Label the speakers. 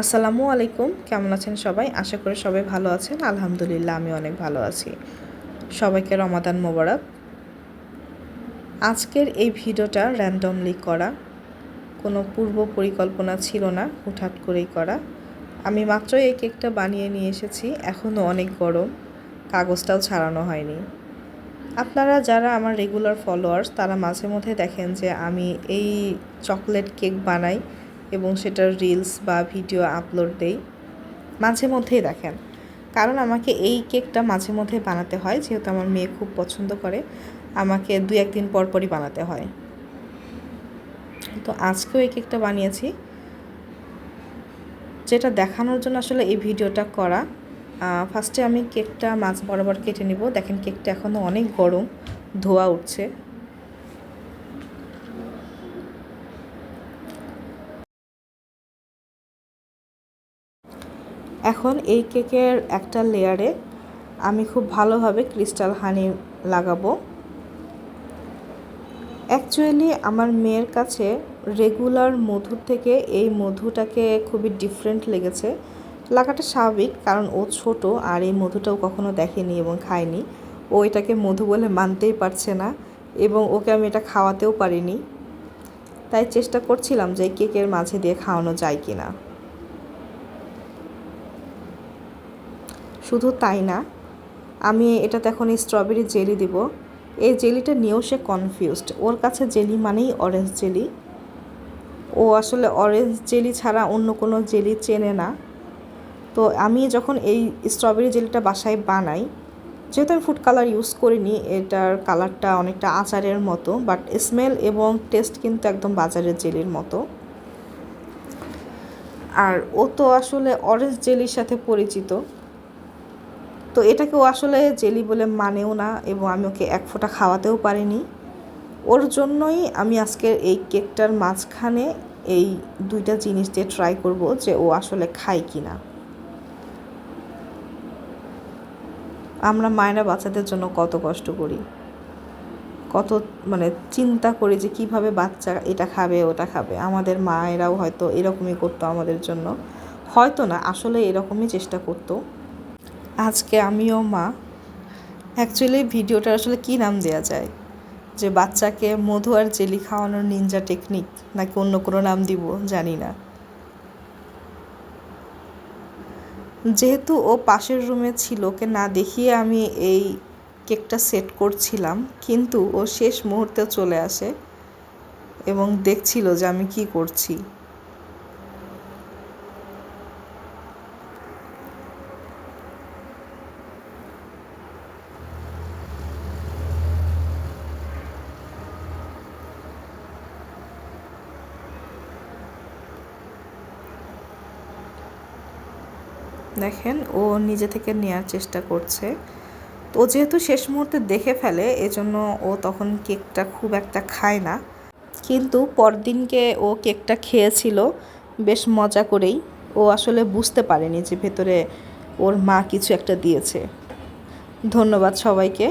Speaker 1: আসসালামু আলাইকুম। কেমন আছেন সবাই? আশা করি সবাই ভালো আছেন। আলহামদুলিল্লাহ আমি অনেক ভালো আছি। সবাইকে রমাদান মোবারক। আজকের এই ভিডিওটা র্যান্ডমলি করা। কোনো পূর্ব পরিকল্পনা ছিল না, হুটহাট করেই করা। আমি মাত্রই এই কেকটা বানিয়ে নিয়ে এসেছি এখনও অনেক গরম। কাগজটাও ছাড়ানো হয়নি। আপনারা যারা আমার রেগুলার ফলোয়ার্স তারা মাঝে মধ্যে দেখেন যে আমি এই চকলেট কেক বানাই। এবং সেটার রিলস বা ভিডিও আপলোড দেই। মাঝে মধ্যেই দেখেন। কারণ আমাকে এই কেকটা মাঝে মধ্যে বানাতে হয়, যেহেতু আমার মেয়ে খুব পছন্দ করে। আমাকে দু একদিন পর পরই বানাতে হয়। তো আজকেও এই কেকটা বানিয়েছি। যেটা দেখানোর জন্য আসলে এই ভিডিওটা করা। ফার্স্টে আমি কেকটা মাছ বরাবর কেটে নিব। দেখেন কেকটা এখনও অনেক গরম, ধোয়া উঠছে। এখন এই কেকের একটা লেয়ারে আমি খুব ভালোভাবে ক্রিস্টাল হানি লাগাবো। অ্যাকচুয়ালি আমার মেয়ের কাছে রেগুলার মধুর থেকে এই মধুটাকে খুবই ডিফারেন্ট লেগেছে। লাগাটা স্বাভাবিক, কারণ ও ছোট আর এই মধুটাও কখনো দেখেনি এবং খায়নি। ও এটাকে মধু বলে মানতেই পারছে না এবং ওকে আমি এটা খাওয়াতেও পারিনি। তাই চেষ্টা করছিলাম যে কেকের মাঝে দিয়ে খাওয়ানো যায় কি না শুধু তাই না, আমি এটাতে এখন স্ট্রবেরি জেলি দিব। এই জেলিটা নিয়েও সে কনফিউজড ওর কাছে জেলি মানেই অরেঞ্জ জেলি ও আসলে অরেঞ্জ জেলি ছাড়া অন্য কোনো জেলি চেনে না। তো আমি যখন এই স্ট্রবেরি জেলিটা বাসায় বানাই, যেহেতু আমি ফুড কালার ইউজ করিনি, এটার কালারটা অনেকটা আচারের মতো বাট স্মেল এবং টেস্ট কিন্তু একদম বাজারের জেলির মতো। আর ও তো আসলে অরেঞ্জ জেলির সাথে পরিচিত। তো এটাকে ও আসলে জেলি বলে মানেও না এবং আমি ওকে এক ফোঁটা খাওয়াতেও পারিনি। ওর জন্যই আমি আজকের এই কেকটার মাঝখানে এই দুইটা জিনিস দিয়ে ট্রাই করব যে ও আসলে খায় কি না আমরা মায়েরা বাচ্চাদের জন্য কত কষ্ট করি। কত মানে চিন্তা করি যে কীভাবে বাচ্চা এটা খাবে, ওটা খাবে। আমাদের মায়েরাও হয়তো এরকমই করতো আমাদের জন্য। হয়তো না, আসলে এরকমই চেষ্টা করতো। আজকে আমিও মা। অ্যাকচুয়ালি ভিডিওটার আসলে কী নাম দেওয়া যায়? যে বাচ্চাকে মধু আর জেলি খাওয়ানোর নিনজা টেকনিক নাকি অন্য কোনো নাম দিব, জানি না। যেহেতু ও পাশের রুমে ছিল, ওকে না দেখিয়ে আমি এই কেকটা সেট করছিলাম, কিন্তু ও শেষ মুহূর্তে চলে আসে এবং দেখছিল যে আমি কি করছি। দেখেন, ও নিজে থেকে নেওয়ার চেষ্টা করছে। তো যেহেতু শেষ মুহূর্তে দেখে ফেলে, এজন্য ও তখন কেকটা খুব একটা খায় না। কিন্তু পরদিনকে ও কেকটা খেয়েছিল, বেশ মজা করেই। ও আসলে বুঝতে পারেনি যে ভেতরে ওর মা কিছু একটা দিয়েছে। ধন্যবাদ সবাইকে।